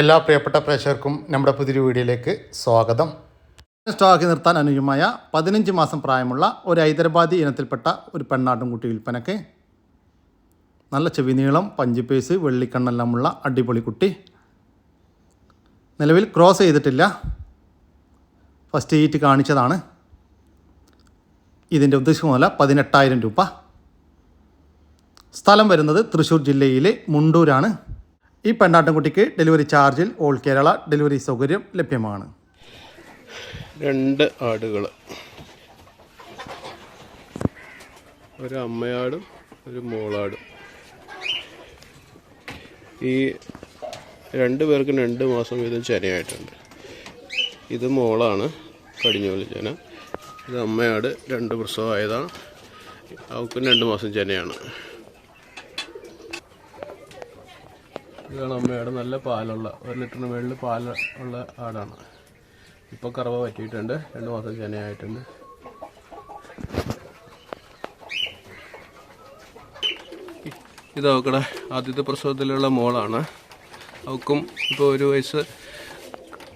എല്ലാ പ്രിയപ്പെട്ട പ്രേക്ഷകർക്കും നമ്മുടെ പുതിയൊരു വീഡിയോയിലേക്ക് സ്വാഗതം. സ്റ്റോക്കി നിർത്താൻ അനുയോജ്യമായ പതിനഞ്ച് മാസം പ്രായമുള്ള ഒരു ഹൈദരാബാദി ഇനത്തിൽപ്പെട്ട ഒരു പെണ്ണാട്ടുംകുട്ടി വിൽപ്പനയ്ക്ക്. നല്ല ചെവി നീളം പഞ്ചിപ്പേസ് വെള്ളിക്കണ്ണെല്ലാമുള്ള അടിപൊളി കുട്ടി. നിലവിൽ ക്രോസ് ചെയ്തിട്ടില്ല. ഫസ്റ്റ് ഈറ്റ് കാണിച്ചതാണ്. ഇതിന്റെ ഉദ്ദേശം മുതല പതിനെട്ടായിരം രൂപ. സ്ഥലം വരുന്നത് തൃശ്ശൂർ ജില്ലയിലെ മുണ്ടൂരാണ്. ഈ പെണ്ണാട്ടുംകുട്ടിക്ക് ഡെലിവറി ചാർജിൽ ഓൾ കേരള ഡെലിവറി സൗകര്യം ലഭ്യമാണ്. രണ്ട് ആടുകൾ ഒരു അമ്മയാടും ഒരു മോളാടും. ഈ രണ്ട് പേർക്കും രണ്ട് മാസം വീതം ചെനയായിട്ടുണ്ട് ഇത് മോളാണ് കടിഞ്ഞോലി ചെന ഇത് അമ്മയാട് രണ്ട് പ്രസവമായതാണ്. അവൾക്കും രണ്ട് മാസം ചെനയാണ് ഇതാണ് അമ്മയുടെ നല്ല പാലുള്ള ഒരു ലിറ്ററിന് മുകളിൽ പാൽ ഉള്ള ആടാണ്. ഇപ്പോൾ കറവ പറ്റിയിട്ടുണ്ട്. രണ്ട് മാസം ചെനയായിട്ടുണ്ട് ഇത് അവക്കടെ ആദ്യത്തെ പ്രസവത്തിലുള്ള മോളാണ്. അവക്കും ഇപ്പോൾ ഒരു വയസ്സ്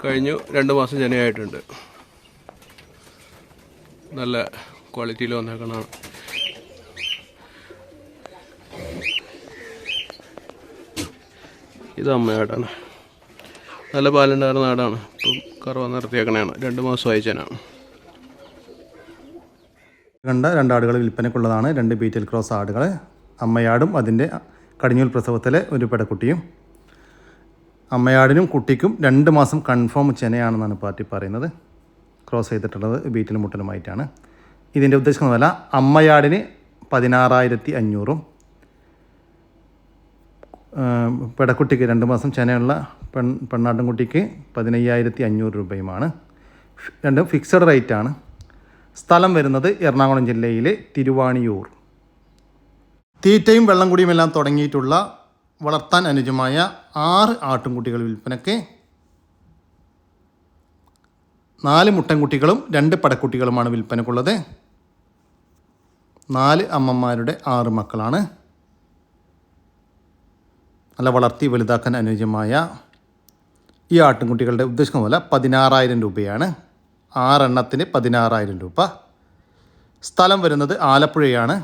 കഴിഞ്ഞു രണ്ട് മാസം ജനയായിട്ടുണ്ട് നല്ല ക്വാളിറ്റിയിൽ വന്നേക്കണതാണ്. ഇത് അമ്മയാടാണ് നല്ല പാലുണ്ടായിരുന്ന ആടാണ്. ഇപ്പം കറവ നിർത്തിയേക്കണയാണ്. രണ്ട് മാസം അയച്ചനാണ് കണ്ട രണ്ടാടുകൾ വിൽപ്പനക്കുള്ളതാണ് രണ്ട് ബീറ്റൽ ക്രോസ് ആടുകൾ അമ്മയാടും അതിന്റെ കടിഞ്ഞൂൽ പ്രസവത്തിലെ ഒരു പെടക്കുട്ടിയും. അമ്മയാടിനും കുട്ടിക്കും രണ്ട് മാസം കൺഫേം ചെനയാണെന്നാണ് പാർട്ടി പറയുന്നത്. ക്രോസ് ചെയ്തിട്ടുള്ളത് ബീറ്റൽ മുട്ടലുമായിട്ടാണ്. ഇതിന്റെ ഉദ്ദേശിക്കുന്ന വില അമ്മയാടിന് പതിനാറായിരത്തി അഞ്ഞൂറും പെടക്കുട്ടിക്ക് രണ്ട് മാസം ചെനയുള്ള പെൺ പെണ്ണാട്ടുംകുട്ടിക്ക് പതിനയ്യായിരത്തി അഞ്ഞൂറ് രൂപയുമാണ് രണ്ടും ഫിക്സഡ് റേറ്റാണ്. സ്ഥലം വരുന്നത് എറണാകുളം ജില്ലയിലെ തിരുവാണിയൂർ. തീറ്റയും വെള്ളം കുടിയുമെല്ലാം തുടങ്ങിയിട്ടുള്ള വളർത്താൻ അനുജമായ ആറ് ആട്ടുംകുട്ടികൾ വിൽപ്പനയ്ക്ക് നാല് മുട്ടൻകുട്ടികളും രണ്ട് പടക്കുട്ടികളുമാണ് വിൽപ്പനക്കുള്ളത്. നാല് അമ്മമാരുടെ ആറ് മക്കളാണ്. നല്ല വളർത്തി വലുതാക്കാൻ അനുയോജ്യമായ ഈ ആട്ടിൻകുട്ടികളുടെ ഉദ്ദേശിക്കുന്ന പോലെ പതിനാറായിരം രൂപയാണ്. ആറെണ്ണത്തിന് പതിനാറായിരം രൂപ. സ്ഥലം വരുന്നത് ആലപ്പുഴയാണ്.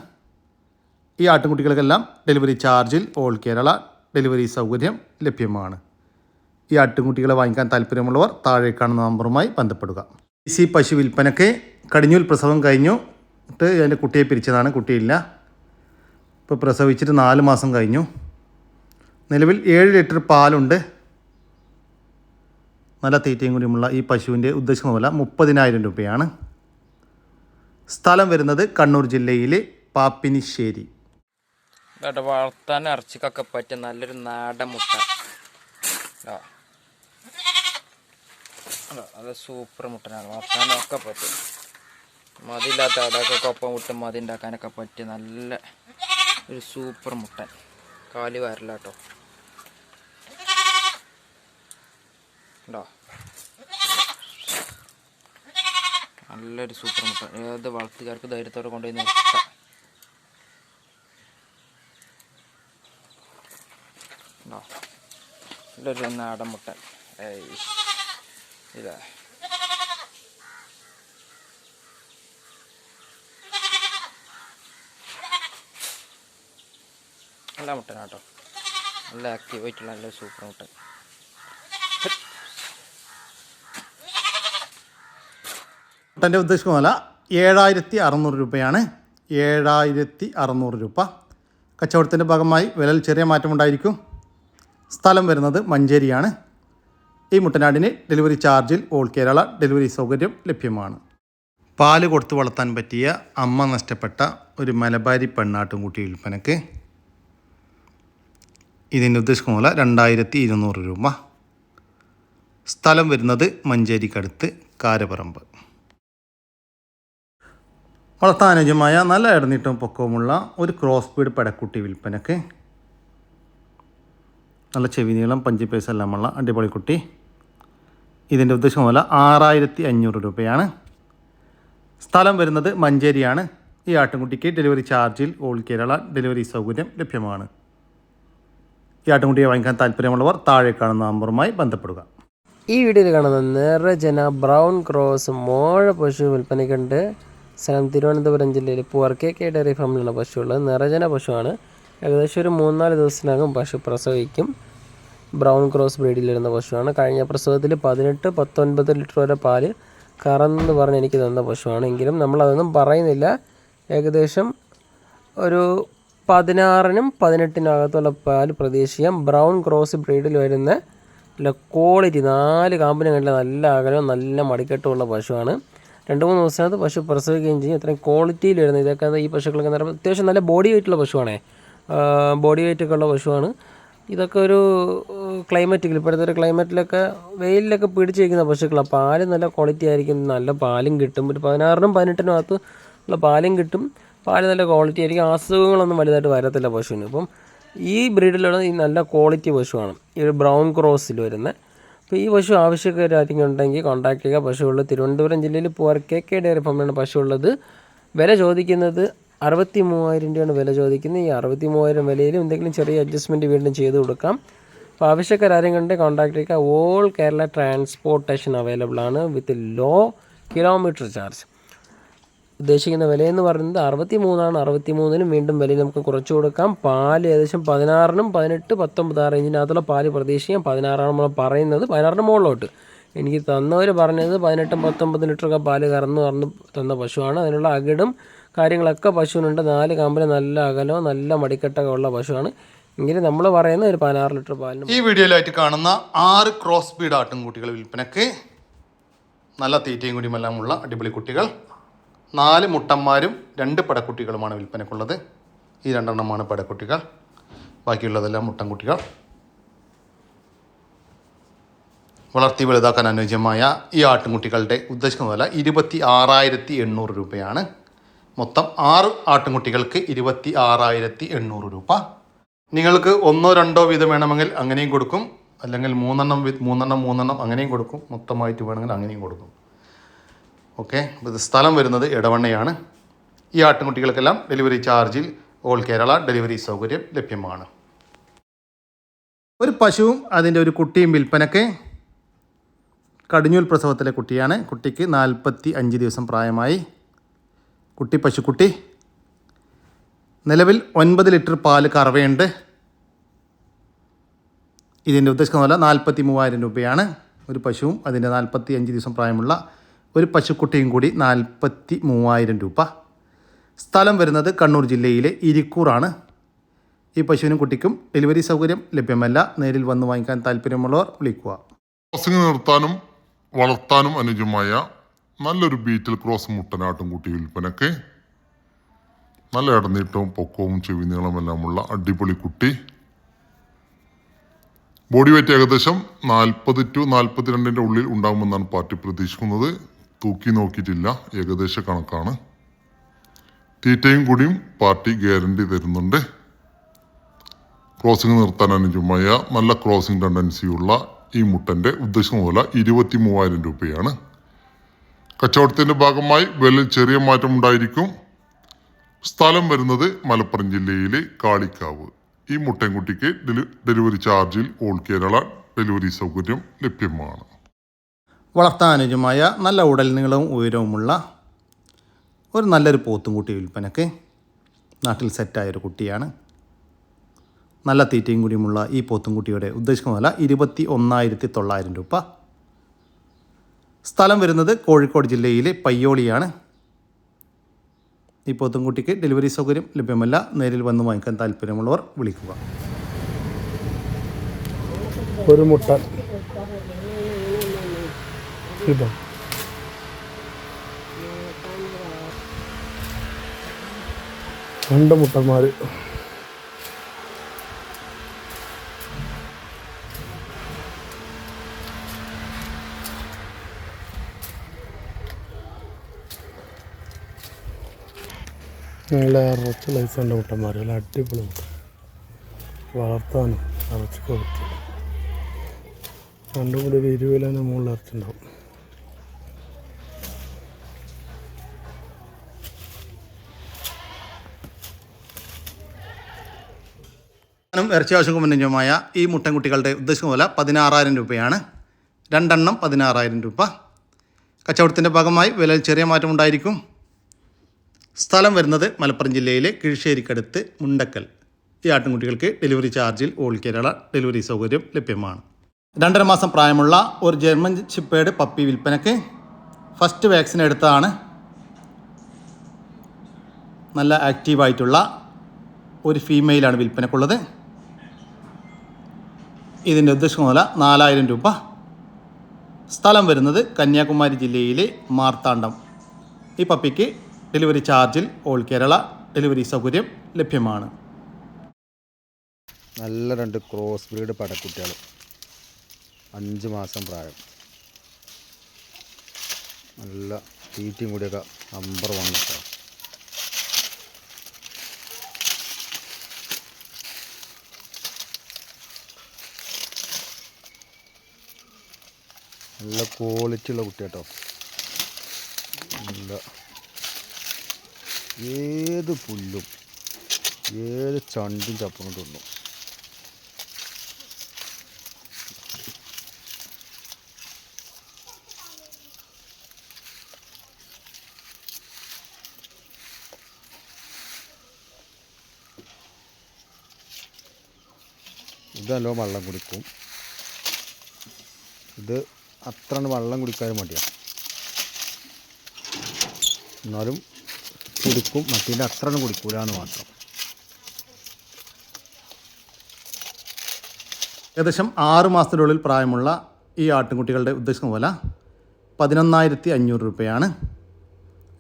ഈ ആട്ടിൻകുട്ടികൾക്കെല്ലാം ഡെലിവറി ചാർജിൽ ഓൾ കേരള ഡെലിവറി സൗകര്യം ലഭ്യമാണ്. ഈ ആട്ടിൻകുട്ടികളെ വാങ്ങിക്കാൻ താല്പര്യമുള്ളവർ താഴെ കാണുന്ന നമ്പറുമായി ബന്ധപ്പെടുക. സി പശു വിൽപ്പനയ്ക്ക് കടിഞ്ഞൂൽ പ്രസവം കഴിഞ്ഞു. എന്നിട്ട് അതിന്റെ കുട്ടിയെ പിരിച്ചതാണ്. കുട്ടിയില്ല. ഇപ്പോൾ പ്രസവിച്ചിട്ട് നാല് മാസം കഴിഞ്ഞു. നിലവിൽ ഏഴ് ലിറ്റർ പാലുണ്ട്. നല്ല തീറ്റയും കൂടിയുമുള്ള ഈ പശുവിന്റെ ഉദ്ദേശിക്കുന്ന വില മുപ്പതിനായിരം രൂപയാണ്. സ്ഥലം വരുന്നത് കണ്ണൂർ ജില്ലയിലെ പാപ്പിനിശ്ശേരി. വളർത്താൻ ഇറച്ചിക്കൊക്കെ പറ്റിയ നല്ലൊരു നാടൻ മുട്ട. അതാ, സൂപ്പർ മുട്ടനാണ്. വളർത്താനൊക്കെ പറ്റും. മതിയില്ലാത്ത അടക്കൊക്കെ ഒപ്പം വിട്ട് മതി ഉണ്ടാക്കാനൊക്കെ പറ്റിയ നല്ല ഒരു സൂപ്പർ മുട്ടൻ. കാലി വരല കേട്ടോ ഉണ്ടോ? നല്ലൊരു സൂപ്പർ മുട്ട. ഏത് വളർത്തുകാർക്ക് ധൈര്യത്തോടെ നിർത്താം ഉണ്ടോ? നല്ലൊരു നാടൻ മുട്ട. ഇതാ. നല്ല മുട്ടനാട്ടോ നല്ല ആക്റ്റീവ് ആയിട്ടുള്ള നല്ല സൂപ്പർ മുട്ടൻ. മുട്ടന്റെ ഉദ്ദേശിക്കുന്ന വില ഏഴായിരത്തി അറുന്നൂറ് രൂപയാണ്. ഏഴായിരത്തി അറുന്നൂറ് രൂപ. കച്ചവടത്തിന്റെ ഭാഗമായി വിലയിൽ ചെറിയ മാറ്റമുണ്ടായിരിക്കും സ്ഥലം വരുന്നത് മഞ്ചേരിയാണ്. ഈ മുട്ടനാടിന് ഡെലിവറി ചാർജിൽ ഓൾ കേരള ഡെലിവറി സൗകര്യം ലഭ്യമാണ്. പാൽ കൊടുത്ത് വളർത്താൻ പറ്റിയ അമ്മ നഷ്ടപ്പെട്ട ഒരു മലബാരി പെണ്ണാട്ടുംകുട്ടി വിൽപ്പനക്ക് ഇതിന്റെ ഉദ്ദേശിക്കുന്ന വില രണ്ടായിരത്തി ഇരുന്നൂറ് രൂപ. സ്ഥലം വരുന്നത് മഞ്ചേരിക്കടുത്ത് കാരപറമ്പ്. വളർത്താനുജമായ നല്ല ഇടനീട്ടവും പൊക്കവുമുള്ള ഒരു ക്രോസ് ബീഡ് പടക്കുട്ടി വിൽപ്പനക്ക്. നല്ല ചെവി നീളം പഞ്ചിപ്പേസ് എല്ലാമുള്ള അടിപൊളി കുട്ടി. ഇതിന്റെ ഉദ്ദേശം പോലെ ആറായിരത്തി അഞ്ഞൂറ് രൂപയാണ്. സ്ഥലം വരുന്നത് മഞ്ചേരിയാണ്. ഈ ആട്ടിൻകുട്ടിക്ക് ഡെലിവറി ചാർജിൽ ഓൾ കേരള ഡെലിവറി സൗകര്യം ലഭ്യമാണ്. ഈ ആട്ടുംകുട്ടിയെ വാങ്ങിക്കാൻ താല്പര്യമുള്ളവർ താഴെ കാണുന്ന നമ്പറുമായി ബന്ധപ്പെടുക. ഈ വീഡിയോയിൽ കാണുന്ന നിറജന ബ്രൗൺ ക്രോസ് മോഴ പശു വിൽപ്പനയ്ക്കുണ്ട്. സ്ഥലം തിരുവനന്തപുരം ജില്ലയിൽ പൂവർ കെ കെ ഡയറി ഫാമിലുള്ള പശുവുള്ളത് നിറജന പശുവാണ്. ഏകദേശം ഒരു മൂന്നാൽ ദിവസത്തിനകം പശു പ്രസവിക്കും. ബ്രൗൺ ക്രോസ് ബ്രീഡിൽ വരുന്ന പശുവാണ്. കഴിഞ്ഞ പ്രസവത്തിൽ പതിനെട്ട് പത്തൊൻപത് ലിറ്റർ വരെ പാൽ കറന്നെന്ന് പറഞ്ഞ് എനിക്ക് തന്ന പശുവാണ്. എങ്കിലും നമ്മളതൊന്നും പറയുന്നില്ല. ഏകദേശം ഒരു പതിനാറിനും പതിനെട്ടിനകത്തുള്ള പാൽ പ്രതീക്ഷിക്കാം. ബ്രൗൺ ക്രോസ് ബ്രീഡിൽ വരുന്ന നല്ല ക്വാളിറ്റി നാല് കാമ്പിന് നല്ല അകലവും നല്ല മടിക്കെട്ടുമുള്ള പശുവാണ്. രണ്ട് മൂന്ന് ദിവസത്തിനകത്ത് പശു പ്രസവിക്കുകയും ചെയ്യും. ഇത്രയും ക്വാളിറ്റിയിൽ വരുന്നത് ഇതൊക്കെ ഈ പശുക്കളൊക്കെ എന്ന് പറയുമ്പോൾ അത്യാവശ്യം നല്ല ബോഡി വെയിറ്റുള്ള പശുവാണേ. ബോഡി വെയിറ്റ് ഒക്കെ ഉള്ള പശുവാണ്. ഇതൊക്കെ ഒരു ക്ലൈമറ്റിൽ ഇപ്പോഴത്തെ ഒരു ക്ലൈമറ്റിലൊക്കെ വെയിലിലൊക്കെ പിടിച്ച് വയ്ക്കുന്ന പശുക്കളാണ് പാൽ നല്ല ക്വാളിറ്റി ആയിരിക്കും നല്ല പാലും കിട്ടും. ഒരു പതിനാറിനും പതിനെട്ടിനും അകത്ത് ഉള്ള പാലും കിട്ടും. പാൽ നല്ല ക്വാളിറ്റി ആയിരിക്കും. അസുഖങ്ങളൊന്നും വലുതായിട്ട് വരത്തില്ല പശുവിന്. അപ്പം ഈ ബ്രീഡിലുള്ള ഈ നല്ല ക്വാളിറ്റി പശുവാണ്. ഈ ഒരു ബ്രൗൺ ക്രോസിൽ വരുന്ന. അപ്പോൾ ഈ പശു ആവശ്യക്കാരെങ്കിലും ഉണ്ടെങ്കിൽ കോൺടാക്ട് ചെയ്യുക. പശുവുള്ളത് തിരുവനന്തപുരം ജില്ലയിൽ പൂവർ കെ കെ ഡയറി ഫാമിലാണ് പശുവുള്ളത്. വില ചോദിക്കുന്നത് അറുപത്തി മൂവായിരം രൂപയാണ് വില ചോദിക്കുന്നത്. ഈ അറുപത്തി മൂവായിരം വിലയിലും എന്തെങ്കിലും ചെറിയ അഡ്ജസ്റ്റ്മെന്റ് വീണ്ടും ചെയ്ത് കൊടുക്കാം. അപ്പോൾ ആവശ്യക്കാരും കണ്ട് കോൺടാക്ട് ചെയ്യുക. ഓൾ കേരള ട്രാൻസ്പോർട്ടേഷൻ അവൈലബിൾ ആണ്. വിത്ത് ലോ കിലോമീറ്റർ ചാർജ് ഉദ്ദേശിക്കുന്ന വിലയെന്ന് പറയുന്നത് അറുപത്തി മൂന്നാണ് അറുപത്തി മൂന്നിനും വീണ്ടും വില നമുക്ക് കുറച്ച് കൊടുക്കാം. പാൽ ഏകദേശം പതിനാറിനും പതിനെട്ട് പത്തൊമ്പത് ആ റേഞ്ചിനകത്തുള്ള പാൽ പ്രതീക്ഷിക്കാം. പതിനാറാണ് നമ്മൾ പറയുന്നത്. പതിനാറിന് മുകളിലോട്ട്. എനിക്ക് തന്നവർ പറഞ്ഞത് പതിനെട്ടും പത്തൊമ്പത് ലിറ്ററൊക്കെ പാൽ കറന്ന് പറഞ്ഞ് തന്ന പശുവാണ്. അതിനുള്ള അകിടും കാര്യങ്ങളൊക്കെ പശുവിനുണ്ട്. നാല് കമ്പനി നല്ല അകലോ നല്ല മടിക്കെട്ടൊക്കെ ഉള്ള പശുവാണ്. എങ്കിലും നമ്മൾ പറയുന്ന ഒരു പതിനാറ് ലിറ്റർ പാലിന് ഈ വീഡിയോയിലായിട്ട് കാണുന്ന ആറ് ക്രോസ് ബീഡ് ആട്ടിൻകുട്ടികൾ വിൽപ്പനയ്ക്ക് നല്ല തീറ്റയും കുടിയുമെല്ലാമുള്ള അടിപൊളി കുട്ടികൾ നാല് മുട്ടന്മാരും രണ്ട് പടക്കുട്ടികളുമാണ് വിൽപ്പനക്കുള്ളത് ഈ രണ്ടെണ്ണമാണ് പടക്കുട്ടികൾ. ബാക്കിയുള്ളതെല്ലാം മുട്ടൻകുട്ടികൾ. വളർത്തി വലുതാക്കാൻ അനുയോജ്യമായ ഈ ആട്ടിൻകുട്ടികളുടെ ഉദ്ദേശിക്കുന്ന വില ഇരുപത്തി ആറായിരത്തി എണ്ണൂറ് രൂപയാണ്. മൊത്തം ആറ് ആട്ടിൻകുട്ടികൾക്ക് ഇരുപത്തി ആറായിരത്തി എണ്ണൂറ് രൂപ. നിങ്ങൾക്ക് ഒന്നോ രണ്ടോ വീതം വേണമെങ്കിൽ അങ്ങനെയും കൊടുക്കും. അല്ലെങ്കിൽ മൂന്നെണ്ണം മൂന്നെണ്ണം മൂന്നെണ്ണം അങ്ങനെയും കൊടുക്കും. മൊത്തമായിട്ട് വേണമെങ്കിൽ അങ്ങനെയും കൊടുക്കും. ഓക്കെ ഇത് സ്ഥലം വരുന്നത് ഇടവണ്ണയാണ് ഈ ആട്ടിൻകുട്ടികൾക്കെല്ലാം ഡെലിവറി ചാർജിൽ ഓൾ കേരള ഡെലിവറി സൗകര്യം ലഭ്യമാണ്. ഒരു പശുവും അതിന്റെ ഒരു കുട്ടിയും വിൽപ്പനയ്ക്ക് കടിഞ്ഞൂൽ പ്രസവത്തിലെ കുട്ടിയാണ്. കുട്ടിക്ക് നാൽപ്പത്തി അഞ്ച് ദിവസം പ്രായമായി. കുട്ടി പശുക്കുട്ടി. നിലവിൽ ഒൻപത് ലിറ്റർ പാൽ കറവയുണ്ട്. ഇതിന്റെ ഉദ്ദേശിക്കുന്ന പോലെ നാൽപ്പത്തി മൂവായിരം രൂപയാണ്. ഒരു പശുവും അതിന്റെ നാൽപ്പത്തി അഞ്ച് ദിവസം പ്രായമുള്ള ഒരു പശുക്കുട്ടിയും കൂടി നാൽപ്പത്തി മൂവായിരം രൂപ. സ്ഥലം വരുന്നത് കണ്ണൂർ ജില്ലയിലെ ഇരിക്കൂറാണ്. ഈ പശുവിനും കുട്ടിക്കും ഡെലിവറി സൗകര്യം ലഭ്യമല്ല. നേരിൽ വന്ന് വാങ്ങിക്കാൻ താല്പര്യമുള്ളവർ വിളിക്കുക. ക്രോസിംഗ് നിർത്താനും വളർത്താനും അനുജമായ നല്ലൊരു ബീറ്റിൽ ക്രോസ് മുട്ടനാട്ടും കുട്ടി വിൽപ്പനക്ക്. നല്ല ഇടനീട്ടവും പൊക്കവും ചെവി നീളമെല്ലാമുള്ള അടിപൊളി കുട്ടി. ബോഡി വെയിറ്റ് ഏകദേശം നാൽപ്പത് ടു നാൽപ്പത്തിരണ്ടിന്റെ ഉള്ളിൽ ഉണ്ടാകുമെന്നാണ് പാർട്ടി പ്രതീക്ഷിക്കുന്നത്. തൂക്കി നോക്കിയിട്ടില്ല ഏകദേശ കണക്കാണ്. തീറ്റയും കൂടിയും പാർട്ടി ഗ്യാരണ്ടി തരുന്നുണ്ട്. ക്രോസിംഗ് നിർത്താൻ അനുജമായ നല്ല ക്രോസിംഗ് ടെൻഡൻസിയുള്ള ഈ മുട്ടന്റെ ഉദ്ദേശം പോലെ ഇരുപത്തി മൂവായിരം രൂപയാണ്. കച്ചവടത്തിന്റെ ഭാഗമായി വില ചെറിയ മാറ്റം ഉണ്ടായിരിക്കും. സ്ഥലം വരുന്നത് മലപ്പുറം ജില്ലയിലെ കാളിക്കാവ്. ഈ മുട്ടൻകുട്ടിക്ക് ഡെലി ഡെലിവറി ചാർജിൽ ഓൾ കേരള ഡെലിവറി സൗകര്യം ലഭ്യമാണ്. വളർത്താൻ അനുയോജ്യമായ നല്ല ഉടൽ നീളവും ഉയരവുമുള്ള ഒരു നല്ലൊരു പോത്തുംകുട്ടി വിൽപ്പനക്ക് നാട്ടിൽ സെറ്റായൊരു കുട്ടിയാണ്. നല്ല തീറ്റയും കൂടിയുമുള്ള ഈ പോത്തുംകുട്ടിയുടെ ഉദ്ദേശിക്കുന്ന വില ഇരുപത്തി ഒന്നായിരത്തി തൊള്ളായിരം രൂപ. സ്ഥലം വരുന്നത് കോഴിക്കോട് ജില്ലയിലെ പയ്യോളിയാണ്. ഈ പോത്തുംകുട്ടിക്ക് ഡെലിവറി സൗകര്യം ലഭ്യമല്ല. നേരിൽ വന്ന് വാങ്ങിക്കാൻ താല്പര്യമുള്ളവർ വിളിക്കുക. ഒരു മുട്ട. ഇതോ രണ്ട് മുട്ടന്മാർ നല്ല ഇറച്ചി ലൈസന്റെ മുട്ടന്മാർ നല്ല അടിപൊളി മുട്ട വളർത്താനും ഇറച്ചി കൊടുത്തു. രണ്ടും കൂടി ഒരു ഇരുപത് കിലോന് മുകളിൽ ഇറച്ചിണ്ടാവും ും. ഇറച്ചി ആവശ്യം അനുയോജ്യമായ ഈ മുട്ടൻകുട്ടികളുടെ ഉദ്ദേശിക്കുന്ന വില പതിനാറായിരം രൂപയാണ്. രണ്ടെണ്ണം പതിനാറായിരം രൂപ. കച്ചവടത്തിന്റെ ഭാഗമായി വിലയിൽ ചെറിയ മാറ്റമുണ്ടായിരിക്കും സ്ഥലം വരുന്നത് മലപ്പുറം ജില്ലയിലെ കിഴിശ്ശേരിക്കടുത്ത് മുണ്ടക്കൽ. ഈ ആട്ടിൻകുട്ടികൾക്ക് ഡെലിവറി ചാർജിൽ ഓൾ കേരള ഡെലിവറി സൗകര്യം ലഭ്യമാണ്. രണ്ടര മാസം പ്രായമുള്ള ഒരു ജർമ്മൻ ഷിപ്പേഡ് പപ്പി വിൽപ്പനയ്ക്ക് ഫസ്റ്റ് വാക്സിൻ എടുത്തതാണ്. നല്ല ആക്റ്റീവായിട്ടുള്ള ഒരു ഫീമെയിലാണ് വിൽപ്പനക്കുള്ളത്. ഇതിന്റെ ഉദ്ദേശിക്കുന്ന വില നാലായിരം രൂപ. സ്ഥലം വരുന്നത് കന്യാകുമാരി ജില്ലയിലെ മാർത്താണ്ഡം. ഈ പപ്പിക്ക് ഡെലിവറി ചാർജിൽ ഓൾ കേരള ഡെലിവറി സൗകര്യം ലഭ്യമാണ്. നല്ല രണ്ട് ക്രോസ് ബ്രീഡ് പടക്കുട്ടികൾ. അഞ്ച് മാസം പ്രായം. നല്ല തീറ്റയും കൂടിയൊക്കെ നമ്പർ വൺ നല്ല ക്വാളിറ്റി ഉള്ള കുട്ടി കേട്ടോ നല്ല ഏത് പുല്ലും ഏത് ചണ്ടും ചപ്പും തിന്നും ഇതല്ലോ വെള്ളം കുടിക്കും. ഇത് അത്ര വെള്ളം കുടിക്കാനും മടിയാണ് എന്നാലും കുടിക്കും മറ്റേന്റെ അത്ര കുടിക്കൂല എന്ന് മാത്രം. ഏകദേശം ആറ് മാസത്തിനുള്ളിൽ പ്രായമുള്ള ഈ ആട്ടിൻകുട്ടികളുടെ ഉദ്ദേശം പോലെ പതിനൊന്നായിരത്തി അഞ്ഞൂറ് രൂപയാണ്.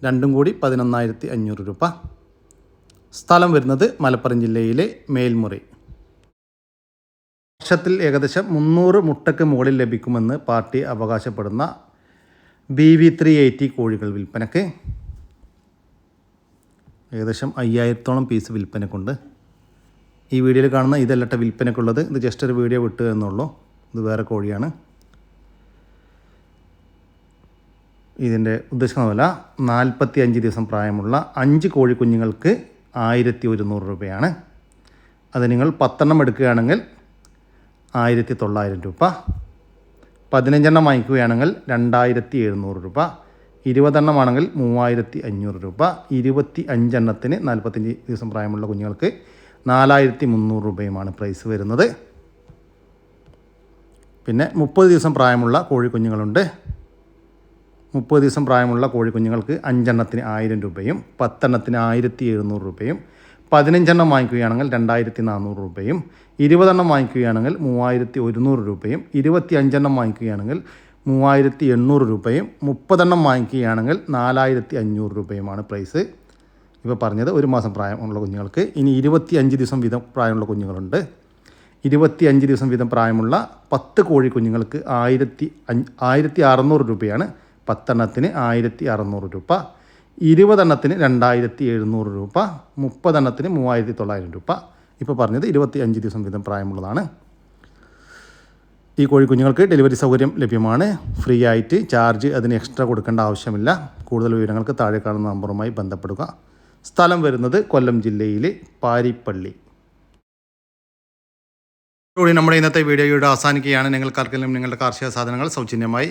രണ്ടും കൂടി പതിനൊന്നായിരത്തി അഞ്ഞൂറ് രൂപ. സ്ഥലം വരുന്നത് മലപ്പുറം ജില്ലയിലെ മേൽമുറി. വർഷത്തിൽ ഏകദേശം മുന്നൂറ് മുട്ടയ്ക്ക് മുകളിൽ ലഭിക്കുമെന്ന് പാർട്ടി അവകാശപ്പെടുന്ന ബി വി ത്രീ എയ്റ്റി കോഴികൾ വിൽപ്പനയ്ക്ക് ഏകദേശം അയ്യായിരത്തോളം പീസ് വിൽപ്പനക്കുണ്ട് ഈ വീഡിയോയിൽ കാണുന്ന ഇതല്ലട്ട വിൽപ്പനക്കുള്ളത് ഇത് ജസ്റ്റ് ഒരു വീഡിയോ വിട്ടു എന്നുള്ളൂ. ഇത് വേറെ കോഴിയാണ്. ഇതിന്റെ ഉദ്ദേശിക്കുന്ന വില നാൽപ്പത്തി അഞ്ച് ദിവസം പ്രായമുള്ള അഞ്ച് കോഴി കുഞ്ഞുങ്ങൾക്ക് ആയിരത്തി ഒരുന്നൂറ് രൂപയാണ്. അത് നിങ്ങൾ പത്തെണ്ണം എടുക്കുകയാണെങ്കിൽ ആയിരത്തി തൊള്ളായിരം രൂപ. പതിനഞ്ചെണ്ണം വാങ്ങിക്കുകയാണെങ്കിൽ രണ്ടായിരത്തി എഴുന്നൂറ് രൂപ. ഇരുപതെണ്ണമാണെങ്കിൽ മൂവായിരത്തി അഞ്ഞൂറ് രൂപ. ഇരുപത്തി അഞ്ചെണ്ണത്തിന് നാൽപ്പത്തഞ്ച് ദിവസം പ്രായമുള്ള കുഞ്ഞുങ്ങൾക്ക് നാലായിരത്തി മുന്നൂറ് രൂപയുമാണ് പ്രൈസ് വരുന്നത്. പിന്നെ മുപ്പത് ദിവസം പ്രായമുള്ള കോഴിക്കുഞ്ഞുങ്ങളുണ്ട് മുപ്പത് ദിവസം പ്രായമുള്ള കോഴിക്കുഞ്ഞുങ്ങൾക്ക് അഞ്ചെണ്ണത്തിന് ആയിരം രൂപയും പത്തെണ്ണത്തിന് ആയിരത്തി എഴുന്നൂറ് രൂപയും പതിനഞ്ചെണ്ണം വാങ്ങിക്കുകയാണെങ്കിൽ രണ്ടായിരത്തി നാനൂറ് രൂപയും ഇരുപതെണ്ണം വാങ്ങിക്കുകയാണെങ്കിൽ മൂവായിരത്തി ഒരുന്നൂറ് രൂപയും ഇരുപത്തി അഞ്ചെണ്ണം വാങ്ങിക്കുകയാണെങ്കിൽ മൂവായിരത്തി എണ്ണൂറ് രൂപയും മുപ്പതെണ്ണം വാങ്ങിക്കുകയാണെങ്കിൽ നാലായിരത്തി അഞ്ഞൂറ് രൂപയുമാണ് പ്രൈസ്. ഇപ്പോൾ പറഞ്ഞത് ഒരു മാസം പ്രായമുള്ള കുഞ്ഞുങ്ങൾക്ക്. ഇനി ഇരുപത്തി അഞ്ച് ദിവസം വീതം പ്രായമുള്ള കുഞ്ഞുങ്ങളുണ്ട്. ഇരുപത്തി അഞ്ച് ദിവസം വീതം പ്രായമുള്ള പത്ത് കോഴി കുഞ്ഞുങ്ങൾക്ക് ആയിരത്തി അഞ്ച് ആയിരത്തി അറുന്നൂറ് രൂപയാണ്. പത്തെണ്ണത്തിന് ആയിരത്തി അറുന്നൂറ് രൂപ. ഇരുപതെണ്ണത്തിന് രണ്ടായിരത്തി എഴുന്നൂറ് രൂപ മുപ്പതെണ്ണത്തിന് മൂവായിരത്തി തൊള്ളായിരം രൂപ. ഇപ്പോൾ പറഞ്ഞത് ഇരുപത്തി അഞ്ച് ദിവസം വീതം പ്രായമുള്ളതാണ്. ഈ കോഴിക്കുഞ്ഞുങ്ങൾക്ക് ഡെലിവറി സൗകര്യം ലഭ്യമാണ്. ഫ്രീ ആയിട്ട് ചാർജ് അതിന് എക്സ്ട്രാ കൊടുക്കേണ്ട ആവശ്യമില്ല. കൂടുതൽ വിവരങ്ങൾക്ക് താഴെ കാണുന്ന നമ്പറുമായി ബന്ധപ്പെടുക. സ്ഥലം വരുന്നത് കൊല്ലം ജില്ലയിലെ പാരിപ്പള്ളി. കൂടി നമ്മുടെ ഇന്നത്തെ വീഡിയോയുടെ അവസാനിക്കുകയാണ്. നിങ്ങൾക്കാർക്കെങ്കിലും നിങ്ങളുടെ കാർഷിക സാധനങ്ങൾ സൗജന്യമായി